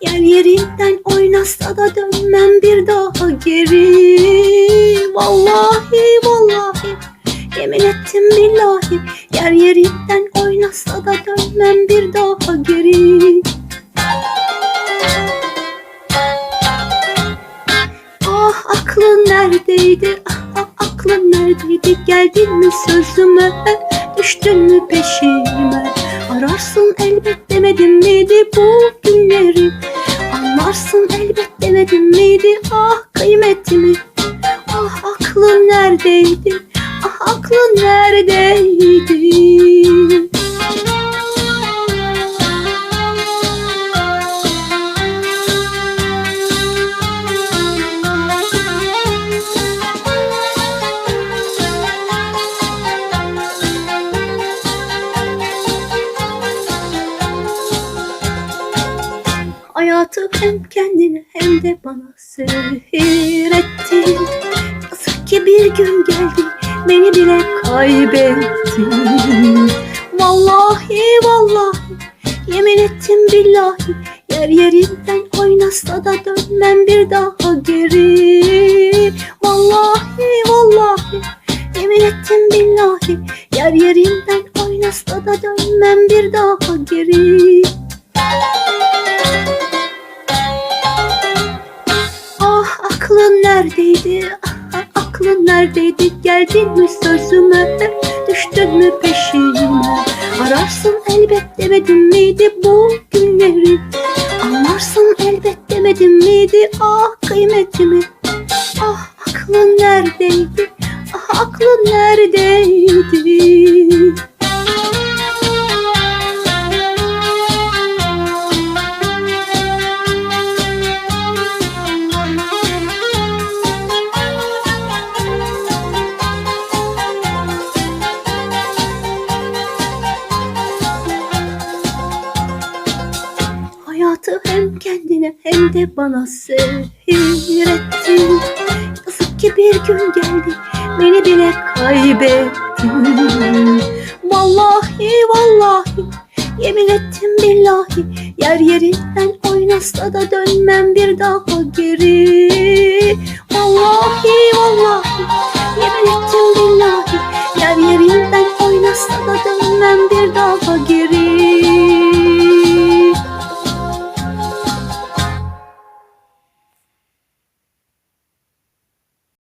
Yer yerinden oynasa da dönmem bir daha geri Vallahi vallahi Yemin ettim billahi Yer yerinden oynasa da dönmem bir daha geri Ah aklın neredeydi? Ah, ah aklın neredeydi? Geldin mi sözüme? Düştün mü peşime? Ararsın elbet demedim miydi bu günleri? Anlarsın elbet demedim miydi? Ah kıymetimi? Ah aklın neredeydi? Ah aklın neredeydi? Hayatı hem kendine hem de bana sihir ettin. Yazık ki bir gün geldi beni bile kaybettin. Vallahi vallahi yemin ettim billahi Yer yerinden oynasa da dönmem bir daha geri. Vallahi vallahi yemin ettim billahi Yer yerinden oynasa da dönmem bir daha geri neredeydi? Aklın neredeydi? Geldin mi sözüme? Düştün mü peşime? Ararsın elbet demedim miydi bu günleri? Anlarsın elbet demedim miydi ah kıymetimi? Ah aklın neredeydi? Ah aklın neredeydi? hayatı hem kendine hem de bana sehir ettin Yazık ki bir gün geldi beni bile kaybettin. Vallahi vallahi yemin ettim billahi Yer yerinden oynasa da dönmem bir daha geri. Vallahi vallahi yemin ettim billahi Yer yerinden oynasa da